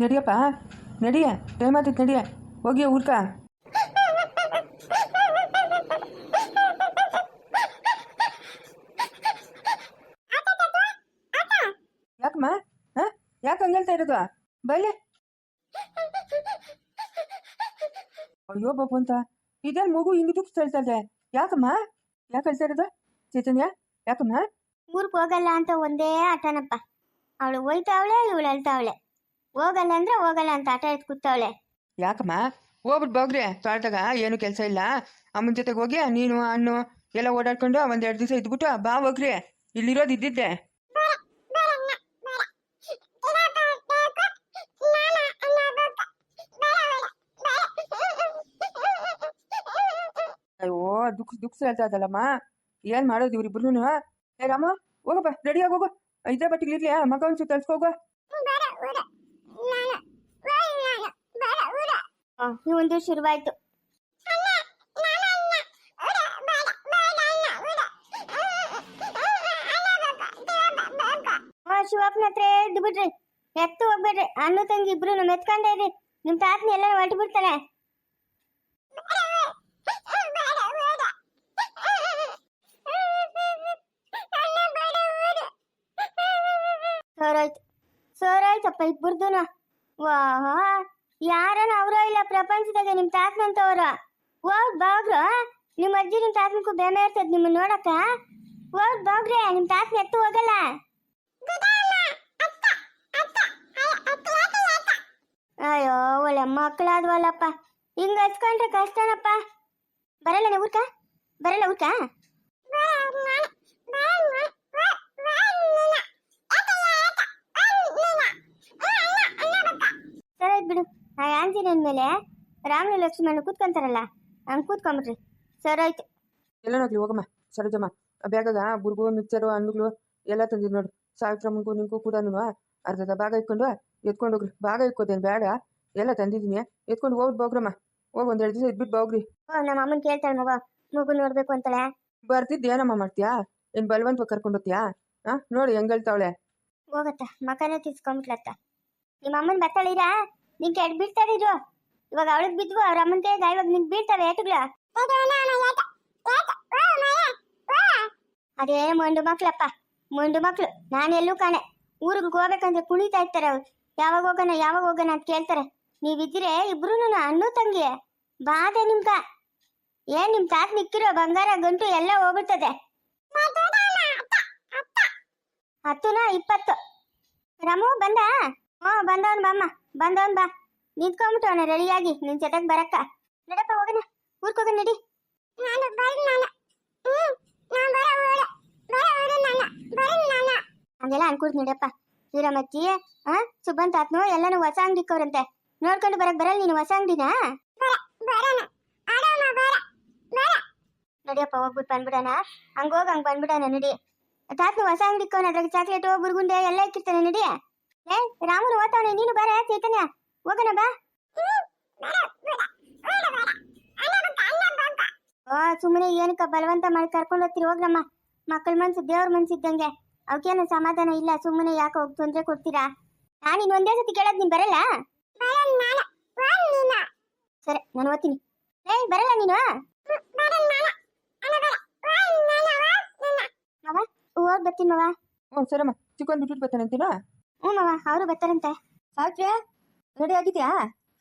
ನಡಿಯಪ್ಪ ನಡಿಯ time ಆತೈತೆ ನಡಿಯ ಹೋಗಿ ಊರ್ಕ. ಯಾಕಮ್ಮ? ಹಾಂ? ಯಾಕೆ ಹಂಗೆ ಹೇಳ್ತಾ ಇರೋದು? ಬೈಲೆ. ಅಯ್ಯೋ ಬಾಬು ಅಂತ. ಇದೇನು ಮಗು ಹಿಂಗೆ ಹೇಳ್ತಾ ಇದೆ? ಯಾಕಮ್ಮ? ಯಾಕೆ ಹೇಳ್ತಾ ಇರೋದು? ಚೈತನ್ಯ, ಯಾಕಮ್ಮ? ಊರಿಗೆ ಹೋಗಲ್ಲ ಅಂತ ಒಂದೇ ಆಟನಪ್ಪ. ಅವಳು ಹೋಯ್ತಾವಳೆ ಇವಳು ಅಳ್ತಾವಳೆ. ಹೋಗಲ್ಲ ಅಂದ್ರೆ ಹೋಗಲ್ಲ ಅಂತ ಆಟ ಎತ್ ಕೂತವಳೆ. ಯಾಕಮ್ಮ? ಹೋಗ್ಬಿಟ್ಟು ಬೋಗ್ರಿ ತೋಟದಾಗ ಏನು ಕೆಲಸ ಇಲ್ಲ? ಅಮ್ಮನ ಜೊತೆಗೆ ಹೋಗಿ ನೀನು ಹಣ್ಣು ಎಲ್ಲ ಓಡಾಡ್ಕೊಂಡು ಒಂದೆರಡು ದಿವಸ ಇದ್ಬಿಟ್ಟು ಬಾ ಹೋಗ್ರಿ ಇಲ್ಲಿರೋದು ಇದ್ದಿದ್ದೆ. ಅಯ್ಯೋ, ದುಃಖ ದುಃಖ ಹೇಳ್ತಾ ಇದ್ದಲ್ಲಮ್ಮ ಏನ್ ಮಾಡೋದು ಇವ್ರಿಬ್ರು ಏ ರಾಮ, ಹೋಗಪ್ಪ ರೆಡಿಯಾಗಿ ಹೋಗು. ಇದೇ ಬಟ್ಟಿಗೆ ಮಗ ಒಂಚೂರು ತಲ್ಸ್ಕೋಗು ಇವಂದು ಶುರುವಾಯ್ತು ಶಿವಪ್ಪನ ಹತ್ರ ಎದ್ದು ಬಿಡ್ರಿ. ಎತ್ತು ಹೋಗ್ಬೇಡ್ರಿ. ಅಣ್ಣ ತಂಗಿ ಇಬ್ರು ಮೆತ್ಕೊಂಡೇ ಇರಿ. ನಿಮ್ ತಾತನ ಎಲ್ಲ ಹೊರಟು ಬಿಡ್ತಾನೆ ಸೋರಾಯ್ತು ಸೋರಾಯ್ತಪ್ಪ ಇಬ್ಬರದೂನು ವಾಹ. ಯಾರನ ಅವರೋ ಇಲ್ಲ ಪ್ರಪಂಚದಾಗ ನಿಮ್ ತಾತನಂತವ್ರ? ಹೋಗ್ ಬಾಗ್ರು. ನಿಮ್ ಅಜ್ಜಿ ನಿಮ್ ತಾತನಕ್ಕೂ ಬೇಮೆ ಇರ್ತದ ನಿಮ್ಮ ನೋಡಕ ಹೋಗ್ ಬಾಗ್ರೆ, ನಿಮ್ ತಾತನ ಎತ್ತು ಹೋಗಲ್ಲ. ಅಯ್ಯೋ, ಒಳ್ಳೆ ಮಕ್ಕಳಾದ್ವಲ್ಲಪ್ಪ. ಹಿಂಗ ಹಚ್ಕೊಂಡ್ರೆ ಕಷ್ಟನಪ್ಪ. ಬರಲ್ಲ ಊರ್ಕ? ಬರಲ್ಲ ಊರ್ಕ? ಸರಿ ಬಿಡು. ಆ ಆಂಜನೇಯನ ಮೇಲೆ ರಾಮನ ಲಕ್ಷ್ಮಣ ಕೂತ್ಕೊಂತಾರಲ್ಲ ಹಂಗ್ ಕೂತ್ಕೊಂಬಿಟ್ರಿ. ಸರಿ ಆಯ್ತು. ಎಲ್ಲೋಗ್ಲಿ ಹೋಗಮ್ಮ. ಸರೋಜಮ್ಮ ಬ್ಯಾಗಾಗ ಬುರ್ಗು ಮಿಕ್ಸರು ಹಣ್ಣುಗಳು ಎಲ್ಲ ತಂದಿದ್ದು ನೋಡು. ಸಾವಿತ್ರಮ್ಮನಿಗೂ ನಿಂಗೂ ಕೂಡ ಅರ್ಧದ ಅರ್ಧ ಭಾಗ ಇಟ್ಕೊಂಡು ಎತ್ಕೊಂಡು ಹೋಗ್ರಿ. ಭಾಗ ಇಕ್ಕೋದೇನು ಬೇಡ. ಎಲ್ಲ ತಂದಿದ್ದೀನಿ. ಎತ್ಕೊಂಡು ಹೋಗ್ಬಿಟ್ಟು ಹೋಗ್ ಹೋಗಿ ಒಂದೆರಡು ದಿವಸ ಇದ್ಬಿಟ್ಟು ಹೋಗ್ರಿ ನಮ್ಮ ಅಮ್ಮನ್ ಕೇಳ್ತಾಳೆ ಮಗ. ಮಗು ನೋಡ್ಬೇಕು ಅಂತಾಳೆ. ಬರ್ತಿದ್ದು ಏನಮ್ಮ ಮಾಡ್ತೀಯಾ ಏನು ಬಲವಂತ ಕರ್ಕೊಂಡು ಹೋಗ್ತೀಯಾ? ಹಾಂ ನೋಡಿ ಹೆಂಗ್ ಹೇಳ್ತಾವಳೆ. ಹೋಗತ್ತ. ಮಕನೇ ತಿಸ್ಕೊಂಬಿಟ್ಲತ್ತ ನಿಮ್ಮ ಅಮ್ಮನ್ ಬರ್ತಾಳಿರಾ? ನಿನ್ ಕೆಡ್ ಇದು ಇವಾಗ ಅವಳಿಗೆ ಬಿದ್ವು, ಅವ್ರ ಅಮ್ಮನ ಇವಾಗ ನಿನ್ ಬೀಳ್ತಾವೆ ಅದೇ ಮಂಡು ಮಕ್ಳಪ್ಪ ಮಂಡು ಮಕ್ಳು. ನಾನು ಎಲ್ಲೂ ಕಾಣೆ. ಊರಿಗೆ ಹೋಗ್ಬೇಕಂದ್ರೆ ಕುಣಿತಾ ಇರ್ತಾರೆ ಅವ್ರು. ಯಾವಾಗ ಹೋಗೋಣ ಯಾವಾಗ ಹೋಗೋಣ ಅಂತ ಕೇಳ್ತಾರೆ. ನೀವಿದ್ರೆ ಇಬ್ರು ಅಣ್ಣು ತಂಗಿ ಬಾಧೆ ನಿಮ್ಗ. ಏನ್ ನಿಮ್ ತಾತ ನಿಕ್ಕಿರೋ ಬಂಗಾರ, ಗಂಟು ಎಲ್ಲ ಹೋಗ್ಬಿಡ್ತದೆ. ಹತ್ತುನಾ ಇಪ್ಪತ್ತು. ರಾಮು, ಬಂದ? ಹ್ಞೂ ಬಂದವನ್, ಬಾಮ್ಮ. ಬಂದವನ್ ಬಾ ನಿಂತ್ಕೊಂಬಿಟ್ಟವನ ರೆಡಿಯಾಗಿ ನಿನ್ ಜೊತೆಗೆ ಬರಕ್ಕ. ನಡಪ್ಪ ಹೋಗೋಣ. ಊರ್ಕೋಗ ನಡಿ. ಹಂಗೆಲ್ಲ ಅನ್ಕೊಡ್ತು ನಡಪ್ಪ ವೀರಮಚ್ಚಿ ಆ ಸುಬ್ಬಂತ ಆತ್ನು ಎಲ್ಲಾನು ಹೊಸ ಅಂಗಡಿಕ್ಕವ್ರಂತೆ ನೋಡ್ಕೊಂಡು ಬರಕ್ ಬರಲ್ಲ ನೀನು ಹೊಸ ಅಂಗಡಿನಾ? ನಡಿಯಪ್ಪ ಹೋಗ್ಬಿಟ್ಟು ಬಂದ್ಬಿಡಣ. ಹಂಗೋಗ ಹೋಗ್ ಹಂಗ್ ಬಂದ್ಬಿಡಣ ನಡಿ. ತಾತ್ನು ಹೊಸ ಅಂಗಡಿಕ್ಕವನ ಅದ್ರಾಗ ಚಾಕ್ಲೇಟು ಬುರ್ಗುಂಡೆ ಎಲ್ಲ ಇಕ್ಕಿರ್ತಾನೆ ನಡಿ. ಏ ರಾಮುನು ಓದ್ತಾವನೆ, ನೀನು ಬರ ಚೈತನ್ಯ. ಹೋಗೋಣ, ಬಾ. ಓ ಸುಮ್ಮನೆ ಏನಕ್ಕ ಬಲವಂತ ಮಾಡಿ ಕರ್ಕೊಂಡು ಹೋಗ್ತೀರಿ, ಹೋಗ್ರಮ್ಮ. ಮಕ್ಕಳ ಮನ್ಸು, ದೇವ್ರ ಮನ್ಸು ಇದ್ದಂಗೆ. ಅವಕ್ಕೇನು ಸಮಾಧಾನ ಇಲ್ಲ ಸುಮ್ಮನೆ ಯಾಕೆ ಹೋಗಿ ತೊಂದರೆ ಕೊಡ್ತೀರಾ? ನಾನು ಇನ್ನೊಂದೇ ಸತಿ ಕೇಳೋದು ನೀನ್ ಬರಲ್ಲ? ಸರಿ, ನಾನು ಓದ್ತೀನಿ. ಏಯ್, ಬರಲ್ಲ ನೀನು? ಮವ, ಹೋಗ್ ಬರ್ತೀನಿ ಮವ. ಹ್ಞೂ ಸರಮ್ಮ ಚಿಕ್ಕನ್ ಬಿಟ್ಬಿಟ್ಟು ಬರ್ತಾನೆ ಅಂತೀನಾ? ಹ್ಞೂ ಮವ ಅವರು ಬರ್ತಾರಂತೆ. ಸಾವಿತ್ರಿ ರೆಡಿ ಆಗಿದ್ಯಾ?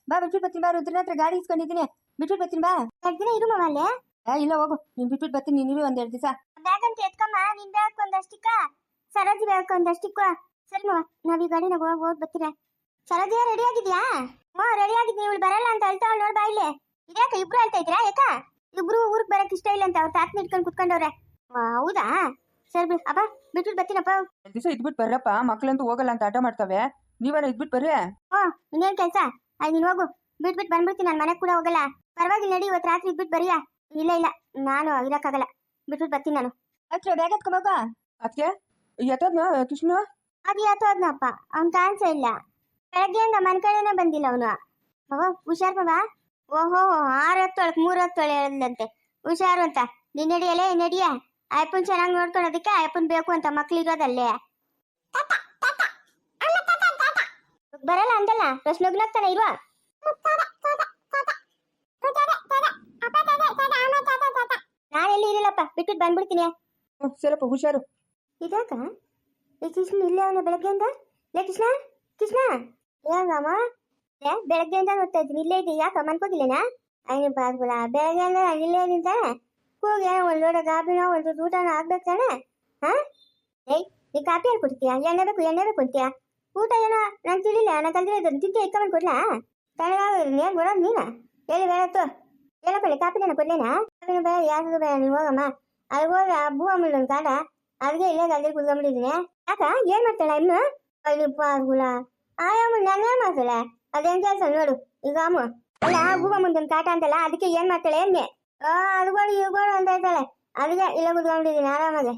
ಬಾ ಬಿಟ್ಬಿಟ್ಟು ಬರ್ತೀನಿ ಬಾ ರುದ್ರನ ಹತ್ರ ಗಾಡಿ ಇಸ್ಕೊಂಡಿದ್ದೀನಿ. ಬಿಟ್ಬಿಟ್ಟು ಬರ್ತೀನಿ ಬಾ. ಎರಡು ದಿನ ಇರು ಮವ ಅಲ್ಲೇ. ಏ ಇಲ್ಲ ಹೋಗು. ನೀನು ಬಿಟ್ಬಿಟ್ಟು ಬರ್ತೀನಿ ನೀನು ಒಂದೆರಡು ದಿವಸ. ಬ್ಯಾಗ್ ಅಂತ ಎತ್ಕಮ್ಮ ನಿನ್ ಬ್ಯಾಗ್ ಒಂದಷ್ಟಿಕ್ಕ. ಸರೋಜಿ ಬ್ಯಾಗ್ ಒಂದಷ್ಟಿಕ್ಕ. ಸರಿ ಮಾವ ನಾವ್ ಈ ಗಾಡಿನಾಗ ಹೋಗಿ ಹೋಗಿ ಬರ್ತೀರ. ಸರೋಜಿಯ ರೆಡಿ ಆಗಿದ್ಯಾ? ಹ್ಞೂ ರೆಡಿ ಆಗಿದ್ನಿ ಇವಳು ಬರಲ್ಲ ಅಂತ ಅಳ್ತಾವಳು ನೋಡ್ ಬಾ ಇಲ್ಲಿ. ಇದ್ಯಾಕ ಇಬ್ರು ಹೇಳ್ತಾ ಇದ್ರಾ ಯಾಕ ಇಬ್ರು ಊರಿಗೆ ಬರಕ್ ಇಷ್ಟ ಇಲ್ಲ ಅಂತ ಅವ್ರ ತಾತನ ಇಟ್ಕೊಂಡು ಕುತ್ಕೊಂಡವ್ರೆ. ಹೌದಾ? ಸರಿ ಬಿಡು ಅಪ್ಪ ಬಿಟ್ಬಿಟ್ಟು ಬರ್ತೀನಪ್ಪ. ದಿವಸ ಇದ್ಬಿಟ್ಟು ಬರ್ರಪ್ಪ ಮಕ್ಳಂತೂ ಹೋಗಲ್ಲ ಅಂತ ಆಟ ಮಾಡ್ತಾವೆ. ನೀವೇನ ಇದ್ಬಿಟ್ಟು ಬರ್ರಿ. ಹಾ ಇನ್ನೇನ್ ಕೆಲಸ? ಅಲ್ಲಿ ನೀನು ಹೋಗು. ಬಿಟ್ಬಿಟ್ಟು ಬಂದ್ಬಿಡ್ತೀನಿ ನಾನು ಮನೆಗೆ ಕೂಡ ಹೋಗಲ್ಲ. ಪರವಾಗಿಲ್ಲ ನಡಿ ಇವತ್ತು ರಾತ್ರಿ ಇದ್ಬಿಟ್ಟು ಬರೀಯಾ ಇಲ್ಲ ಇಲ್ಲ ನಾನು ಇರಕ್ಕಾಗಲ್ಲ. ಬಿಟ್ಬಿಟ್ಟು ಬರ್ತೀನಿ ನಾನು. ಅಚ್ಚ ಬ್ಯಾಗ್ ಎತ್ಕೊಂಬೋಗ ಅದಕ್ಕೆ ಎತ್ತದ್ನ ಕೃಷ್ಣ? ಅದು ಎತ್ತೋದ್ನಪ್ಪ. ಅವ್ನ್ ಕಾಣಿಸೇ ಇಲ್ಲ. ಬೆಳಗ್ಗೆಯಿಂದ ಮನ್ ಕಡೆನೇ ಬಂದಿಲ್ಲ ಅವನು. ಅವ ಹುಷಾರ್ ಬಾಬಾ ಓಹೋ ಆರು ಹೊತ್ತೊಳಕ್ ಮೂರ್ ಹೊತ್ತೊಳೆ ಹೇಳಿದಂತೆ ಹುಷಾರು ಅಂತ. ನೀನ್ ನಡಿಯಲೇ? ನಡಿಯ? ಅಯ್ಯಪ್ಪನ್ ಚೆನ್ನಾಗಿ ನೋಡ್ಕೊಳೋದಕ್ಕೆ ಅಯ್ಯಪ್ಪನ್ ಬೇಕು ಅಂತ ಮಕ್ಳಿರೋದಲ್ಲೇ ಬರಲ್ಲ ಅಂತಲ್ಲ ಪ್ರಶ್ನೆ ನಗ್ತಾನೆ ಇಲ್ವಾ? ನಾನೆಲ್ಲಿ ಇರಲ್ಲಪ್ಪ ಬಿಟ್ಬಿಟ್ಟು ಬಂದ್ಬಿಡ್ತೀನಿ. ಹ್ಮ್, ಸರಪ್ಪ ಹುಷಾರು. ಇದಾಕ ಈ ಕೃಷ್ಣ ಇಲ್ಲೇ ಅವನ ಬೆಳಗ್ಗೆಯಿಂದ? ಲೇ ಕೃಷ್ಣ ಕೃಷ್ಣ. ಏನಮ್ಮ ಏ ಬೆಳಗ್ಗೆಯಿಂದ ನೋಡ್ತಾ ಇದ್ದೀನಿ ಇಲ್ಲೇ ಇದ್ದೀನಿ ಯಾಕ ಮನ್ಕೋಗಿಲ್ಲೇನಾ ಅಯ್ಯ ಬಾಗ್ಬಿಡ. ಬೆಳಗ್ಗೆಯಿಂದ ನಾನು ಇಲ್ಲೇ ಇದ್ದೀನಿ ತಾನೆ ಹೋಗಿ ಒಂದು ಲೋಟ ಕಾಪಿನೋ ಒಂದು ಊಟನೋ ಆಗ್ಬೇಕು ತಾನೆ ಹಾ ಏಯ್ ನೀ ಕಾಪಿ ಯಾರು ಕೊಡ್ತೀಯಾ ಎಣ್ಣೆ ಬೇಕು ಎಣ್ಣೆ ಬೇಕು ಅಂತೀಯಾ ಊಟ ಏನೋ ನಾನು ತಿಳಿಲ್ಲ ನಾನು ಕಲ್ತಿರೋದು ತಿಂತಿ ಇಟ್ಕೊಂಡ್ ಕೊಡ್ಲಾ ತಣ್ಣಗಾಗಿರಿ ಏನ್ ಕೊಡೋದು ನೀನ ಹೇಳಿ ಬೇಡತ್ತು ಹೇಳಕೊಳ್ಳಿ ಕಾಪಿನ ಕೊಡ್ಲೇನಾ ಕಾಪಿನ ಬೇಡ ಯಾರು ಬೇಡ ನೀವು ಹೋಗಮ್ಮ ಅಲ್ಲಿ ಹೋಗಿ ಹಬ್ಬು ಅಮ್ಮನ ಕಾಟ ಅದಕ್ಕೆ ಇಲ್ಲೇ ಗಲ್ಲಿ ಕುತ್ಕೊಂಡ್ಬಿಟ್ಟಿದ್ದೀನಿ ಯಾಕ ಏನ್ ಮಾಡ್ತಾಳೆ ಇನ್ನು ಅಯ್ಯಪ್ಪ ಗುಲ ಆಯಮ್ಮ ನಾನು ಏನ್ ಮಾಡ್ತಾಳೆ ಅದೇನ್ ಕೆಲಸ ನೋಡು ಈಗ ಅಮ್ಮ ಅಲ್ಲ ಹಬ್ಬು ಮುಂದೊಂದು ಕಾಟ ಅಂತಲ್ಲ ಅದಕ್ಕೆ ಏನ್ ಮಾಡ್ತಾಳೆ ಎನ್ನೆ ಆ ಅದ್ಗಳು ಇವ್ಗಳು ಅಂತ ಹೇಳ್ತಾಳೆ. ಅದಕ್ಕೆ ಇಲ್ಲ ಕುತ್ಕೊಂಡಿದ್ದೀನಿ ಆರಾಮಾಗೆ.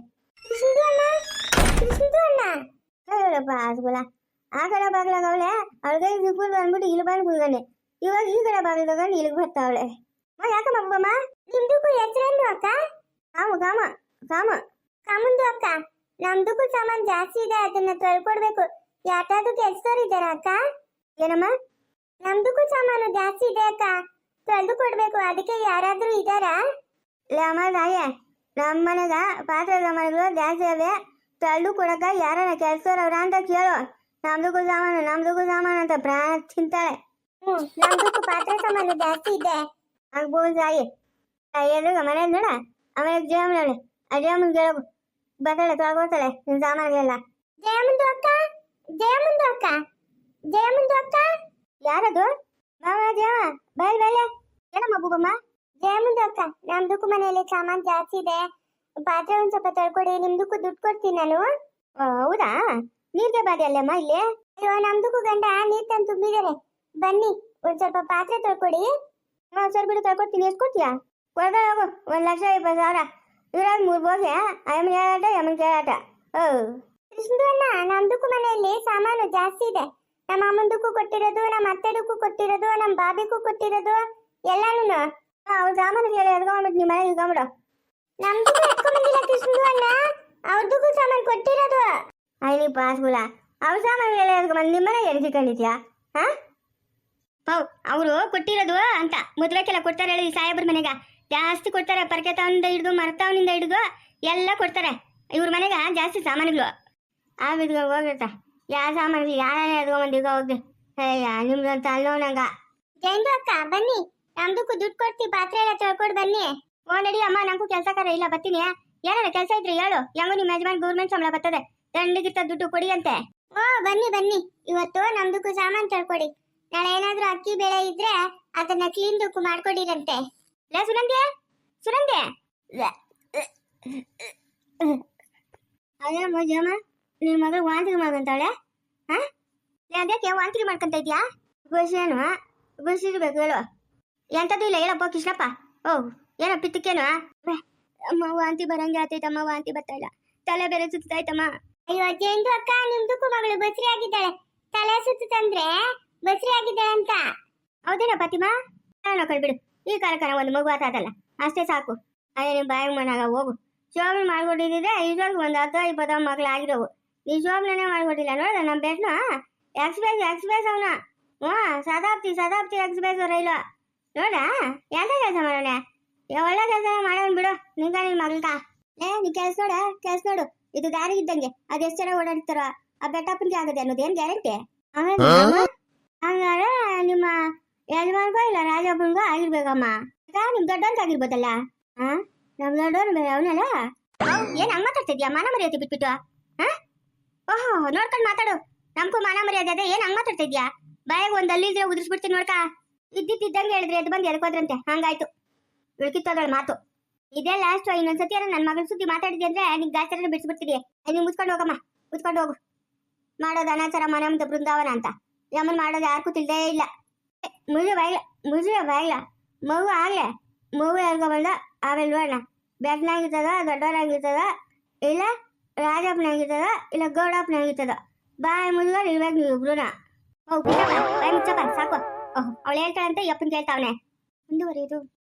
ಹೇಳಪ್ಪ ಅದ್ಗುಲ ಆ ಕಡೆ ಬಾಗ್ಲಾಗ ಅವಳೆ ಅವಳಿಗೆ ಸಿಕ್ಕಿದ್ರು ಅಂದ್ಬಿಟ್ಟು ಇಲ್ಲಿ ಬಂದು ಕುತ್ಕೊಂಡೆ. ಇವಾಗ ಈ ಕಡೆ ಬಾಗಿಲು ತಗೊಂಡು ಇಲ್ಲಿಗೆ ಬರ್ತಾವಳೆ ಯಾಕಮ್ಮ ಅಮ್ಮಮ್ಮ? ನಿಮ್ದಕ್ಕೂ ಹೆಸರೇನು ಅಕ್ಕ? ಕಾಮ ಕಾಮ ಕಾಮ. ಕಾಮಂದು ಅಕ್ಕ. ನಮ್ದಕ್ಕೂ ಸಾಮಾನ್ ಜಾಸ್ತಿ ಇದೆ ಅದನ್ನ ತೊಳ್ಕೊಡ್ಬೇಕು. ಯಾಟಾದ್ರೂ ಕೆಲ್ಸದವ್ರು ಇದ್ದಾರ ಅಕ್ಕ? ಏನಮ್ಮ? ನಮ್ದಕ್ಕೂ ಸಾಮಾನು ಜಾಸ್ತಿ ಇದೆ ಅಕ್ಕ. ತೊಳೆದು ಕೊಡ್ಬೇಕು ಅದಕ್ಕೆ ಯಾರಾದ್ರೂ ಇದ್ದಾರಾ? ತಾಯಿ ನಮ್ಮ ಮನೆಗ ಪಾತ್ರೆ ಸಾಮಾನುಗಳು ಜಾಸ್ತಿ ಅವೆ ತೊಳೆದು ಕೊಡಕ ಯಾರನ್ನ ಕೆಲ್ಸದವ್ರ ಅಂತ ಕೇಳು. ನಮ್ದಕ್ಕೂ ಸಾಮಾನು ನಮ್ದಕ್ಕೂ ಸಾಮಾನು ಅಂತ ಪ್ರಾಣ ತಿಂತಾಳೆ. ಹ್ಞೂ ನಮ್ದಕ್ಕೂ ಪಾತ್ರೆ ಸಾಮಾನು ಜಾಸ್ತಿ ಇದೆ. ಆಗ್ಬೋದು ತಾಯಿ. ಎಲ್ರಿಗ ಮನೆ ನೋಡ? ಆಮೇಲೆ ಜಯಮ್ಮನವಳೆ ಆ ಜಯಮ್ಮನ ಕೇಳಗು ಬರ್ತಾಳೆ ತೊಳ್ಕೊತಾಳೆ ನಿನ್ ಸಾಮಾನುಗಳೆಲ್ಲ. ಜಯಮ್ಮಂದು ಅಕ್ಕ? ಜಯಮ್ಮಂದು ಅಕ್ಕ? ಜಯಮ್ಮಂದು ಅಕ್ಕ? ಯಾರದು? ಮಾವ ಜಯಮ್ಮ ಬಯಲ್ ಬಯಲೆ ಏನಮ್ಮ ಬುಬ್ಬಮ್ಮ ಜಯಮ್ಮಂದು ಅಕ್ಕ ನಮ್ದಕ್ಕೂ ಮನೆಯಲ್ಲಿ ಸಾಮಾನ್ ಜಾಸ್ತಿ ಇದೆ. ಪಾತ್ರೆ ಒಂದ್ ಸ್ವಲ್ಪ ತೊಳ್ಕೊಡಿ ನಿಮ್ದಕ್ಕೂ ದುಡ್ಡು ಕೊಡ್ತೀನಿ ನಾನು. ಹೌದಾ? ನೀರ್ಗೆ ಬಾದಿ ಅಲ್ಲಮ್ಮ ಇಲ್ಲಿ? ಅಯ್ಯೋ ನಮ್ದಕ್ಕೂ ಗಂಡ ನೀರ್ ತಂದು ತುಂಬಿದ್ದಾರೆ ಬನ್ನಿ, ಒಂದ್ ಸ್ವಲ್ಪ ಪಾತ್ರೆ ತೊಳ್ಕೊಡಿ. ಹಾ ಸ್ವಲ್ಪ ಬಿಡು, ತೊಳ್ಕೊಡ್ತೀನಿ. ಎಷ್ಟು ಕೊಡ್ತೀಯಾ? ಒಂದ್ ಲಕ್ಷ, ಇಪ್ಪತ್ತು ಸಾವಿರ. ಇದ್ರಾಗ ಮೂರು ಬೋಗೆ. ಅಯ್ಯಮ್ಮನ ಕೇಳಾಟ ಕೇಳಾಟ. ಓ. ಕೃಷ್ಣಣ್ಣ ನಮ್ದಕ್ಕೂ ಮನೆಯಲ್ಲಿ ಸಾಮಾನು ಜಾಸ್ತಿ ಇದೆ. ನಮ್ಮ ಅಮ್ಮಂದಕ್ಕೂ ಕೊಟ್ಟಿರೋದು, ನಮ್ಮ ಅತ್ತೆದಕ್ಕೂ ಕೊಟ್ಟಿರೋದು, ನಮ್ಮ ಬಾಬಿಗೂ ಕೊಟ್ಟಿರೋದು ಎಲ್ಲಾನು ಅವ್ರ ಸಾಮಾನು ಹೇಳಿ ಎದ್ಕೊಂಡ್ಬಿಟ್ಟು ನಿಮ್ಮ ಮನೆಗೆ ಇಟ್ಕೊಂಬಿಡು ನಮ್ದಕ್ಕೂ ಎತ್ಕೊಂಡ್ಬಂದಿಲ್ಲ ಕೃಷ್ಣಣ್ಣ ಅವ್ರದಕ್ಕೂ ಸಾಮಾನು ಕೊಟ್ಟಿರೋದು. ಅಲ್ಲಿ ಪಾಸ್ಗುಲ ಅವ್ರ ಸಾಮಾನು ಹೇಳಿ ಎದ್ಕೊಂಡ್ಬಂದು ನಿಮ್ಮ ಮನೆಗೆ ಎಣಿಸಿಕೊಂಡಿದ್ಯಾ ಹಾ? ಪೌ, ಅವರು ಕೊಟ್ಟಿರೋದು ಅಂತ ಮೊದಲಕ್ಕೆಲ್ಲ ಕೊಡ್ತಾರೆ ಹೇಳಿ ಸಾಹೇಬ್ರ ಮನೆಗೆ. ಜಾಸ್ತಿ ಕೊಡ್ತಾರೆ, ಪರ್ಕೆ ಹಿಡಿದು, ಮರತವನಿಂದ ಹಿಡಿದು, ಎಲ್ಲ ಕೊಡ್ತಾರೆ. ಇವ್ರ ಮನೆಗ ಜಾಸ್ತಿ ಸಾಮಾನುಗಳು. ಆ ವಿಧಗಳು ಹೋಗಿರ್ತ ಯಾವ ಸಾಮಾನು ಯಾರೇ ಎದ್ಕೊಂಬಂದು ಈಗ ಹೋಗಿ ಅಯ್ಯ ನಿಮ್ದಂತ ಅಲ್ಲೋನಂಗ ಜೈಂದು ಅಕ್ಕ ಬನ್ನಿ ನಮ್ದಕ್ಕೂ ದುಡ್ಡು ಕೊಡ್ತಿ ಪಾತ್ರೆ ಎಲ್ಲ ತೊಳ್ಕೊಡ್ ಬನ್ನಿ ಓ ನಡಿ ಅಮ್ಮ ನಂಗೂ ಕೆಲಸ ಕರ ಇಲ್ಲ ಬರ್ತೀನಿ ಏನಾರ ಕೆಲಸ ಇದ್ರಿ ಹೇಳು ಹೆಂಗೋ ನಿಮ್ಮ ಯಜಮಾನ್ ಗೌರ್ಮೆಂಟ್ ಸಂಬಳ ಬರ್ತದೆ ದಂಡಿಗಿತ್ತ ದುಡ್ಡು ಕೊಡಿ ಅಂತೆ ಓ ಬನ್ನಿ ಬನ್ನಿ ಇವತ್ತು ನಮ್ದಕ್ಕೂ ಸಾಮಾನು ತೊಳ್ಕೊಡಿ ನಾಳೆ ಏನಾದ್ರೂ ಅಕ್ಕಿ ಬೆಳೆ ಇದ್ರೆ ಅದನ್ನ ಕ್ಲೀನ್ ದುಕ್ಕು ಮಾಡ್ಕೊಡಿರಂತೆ ಲೇ ಸುನಂದೆ ಸುನಂದೆ ಅಯ್ಯಮ್ಮ ನಿನ್ ವಾಂತಿ ವಾಂತಿಗೆ ಮಾಡ್ಕೊಂತಾಳೆ ಹಾ? ಲೇ ಅದಕ್ಕೆ ವಾಂತಿಗೆ ಮಾಡ್ಕೊಂತ ಇದ್ಯಾ? ಬಸ್ಸೇನು ಗುಸಿರ್ಬೇಕು ಹೇಳು. ಎಂಥದ್ದು ಇಲ್ಲ ಹೇಳಪ್ಪ ಕೃಷ್ಣಪ್ಪ. ಓ ಏನೋ ಪಿತ್ತಕ್ಕೇನು ಅಮ್ಮ ವಾಂತಿ ಬರಂಗೆ ಆತೈತಮ್ಮ ವಾಂತಿ ಬರ್ತಾ ಇಲ್ಲ. ತಲೆ ಬೇರೆ ಸುತ್ತಾಯ್ತಮ್ಮ ಅಯ್ಯೋ ಜೇಂದು ಅಕ್ಕ ನಿಮ್ದಕ್ಕೂ ಮಗಳು ಬಸ್ರಿ ಆಗಿದ್ದಾಳೆ. ತಲೆ ಸುತ್ತಂದ್ರೆ ಬಸ್ರಿ ಆಗಿದ್ದಾಳೆ ಅಂತ ಹೌದೇನೋ ಫಾತಿಮಾ ನಾನು ಕಳ್ಬಿಡು. ಈ ಕಾಲಕ್ಕನ ಒಂದು ಮಗು ಆತದಲ್ಲ ಅಷ್ಟೇ ಸಾಕು. ಅಯ್ಯೋ ನಿಮ್ಮ ಬಾಯಿಗೆ ಮನಾಗ ಹೋಗು. ಶೋಭನೆ ಮಾಡ್ಕೊಟ್ಟಿದ್ರೆ ಇದ್ರೊಳಗೆ ಒಂದು ಹತ್ತು ಇಪ್ಪತ್ತ ಮಕ್ಳು ಆಗಿರೋವು ನೀ ಶೋಭನೆ ಮಾಡ್ಕೊಟ್ಟಿಲ್ಲ ನೋಡ ನಮ್ಮ ಬೆಟ್ನ ಎಕ್ಸ್ಪ್ರೆಸ್ ಎಕ್ಸ್ಪ್ರೆಸ್ ಅವನ. ಹ್ಞೂ ಸದಾಪ್ತಿ ಸದಾಪ್ತಿ ಎಕ್ಸ್ಪ್ರೆಸ್ ರೈಲು ನೋಡ ಎಂತ ಕೆಲಸ ಮಾಡೋಣ ಒಳ್ಳೆ ಕೆಲಸ ಮಾಡೋಣ ಬಿಡು. ನಿಂಗ ನಿನ್ ಮಗಳ್ಕ ಏ ನೀ ಕೆಲ್ಸ ನೋಡ ಕೆಲ್ಸ ನೋಡು. ಇದು ದಾರಿ ಇದ್ದಂಗೆ. ಅದು ಎಷ್ಟು ಜನ ಓಡಾಡ್ತಾರೋ ಆ ಬೆಟ್ಟಪ್ಪನಿಗೆ ಆಗದೆ ಅನ್ನೋದು. ಏನು ಗ್ಯಾರಂಟಿ? ಹಂಗಾರೆ ನಿಮ್ಮ ಯಜಮಾನ್ಗೋ ಇಲ್ಲ ರಾಜಪ್ಪನ್ಗೋ ಆಗಿರ್ಬೇಕಮ್ಮ. ನಿಮ್ ದೊಡ್ಡಂತ ಆಗಿರ್ಬೋದಲ್ಲ? ಹಾ ನಮ್ ದೊಡ್ಡವನು ಅವನಲ್ಲ? ಏನ್ ಹಂಗ್ ಮಾತಾಡ್ತಿದ್ಯಾ? ಮಾನ ಮರ್ಯಾದೆ ಬಿಟ್ಬಿಟ್ಟು ಹಾ ಓಹೋ, ನೋಡ್ಕೊಂಡು ಮಾತಾಡು. ನಮ್ಗೂ ಮಾನ ಮರ್ಯಾದೆ ಅದೇ. ಏನ್ ಹಂಗ್ ಮಾತಾಡ್ತಿದ್ಯಾ ಬಾಯಾಗ ಒಂದ್ ಅಲ್ಲಿ ಇದ್ರೆ ಉದುರಿಸ್ಬಿಡ್ತೀನಿ ನೋಡ್ಕ. ಇದ್ದಿದ್ದಂಗೆ ಹೇಳಿದ್ರೆ ಎದ್ದು ಬಂದು ಎಳ್ಕೋದ್ರಂತೆ ಹಂಗಾಯ್ತು. ಉಳ್ಕಿತ್ತೋಗಳ ಮಾತು. ಇದೇ ಲಾಸ್ಟ್ ಇನ್ನೊಂದ್ಸತಿ ಅಂದ್ರೆ ನನ್ನ ಮಗಳ ಸುದ್ದಿ ಮಾತಾಡಿದ್ಯ ಅಂದ್ರೆ ನಿಂಗೆ ಗಾಚಾರ ಬಿಡ್ಸ್ಬಿಡ್ತೀನಿ ನೀವು ಮುಚ್ಕೊಂಡು ಹೋಗಮ್ಮ. ಮುಚ್ಕೊಂಡು ಹೋಗು. ಮಾಡೋದು ಅನಾಚಾರ ಮನೆ ಮುಂದೆ ಬೃಂದಾವನ ಅಂತ. ಯಮನ್ ಮಾಡೋದು ಯಾರಿಗೂ ತಿಳಿದೇ ಇಲ್ಲ. ಮುಜು ಬಾಯಿಲ್ಲ ಮುಜು ಬಾಯಿಲ್ಲ ಮಗು ಆಗ್ಲೆ. ಮಗು ಹೇಳ್ಕೊಬಂದ ಆಮೇಲೆ ನೋಡೋಣ. ಬೆಟ್ನಾಗಿರ್ತದ ದೊಡ್ಡವರಾಗಿರ್ತದ. ಇಲ್ಲ? ರಾಜಪ್ಪನಾಗಿರ್ತದ ಇಲ್ಲ ಗೌಡಪ್ಪನಾಗಿರ್ತದ? ಬಾಯ್ ಮುದ್ಕೊಂಡು ಇರ್ಬೇಕು ನೀವು ಇಬ್ರುನ. ಹೋಗಿ ಬಾಯ್ ಮುಚ್ಚಪ್ಪ, ಸಾಕು. ಓಹ್, ಅವಳು ಹೇಳ್ತಾಳಂತೆ ಯಪ್ಪನ್ ಕೇಳ್ತಾವನೆ. ಮುಂದುವರಿಯೋದು.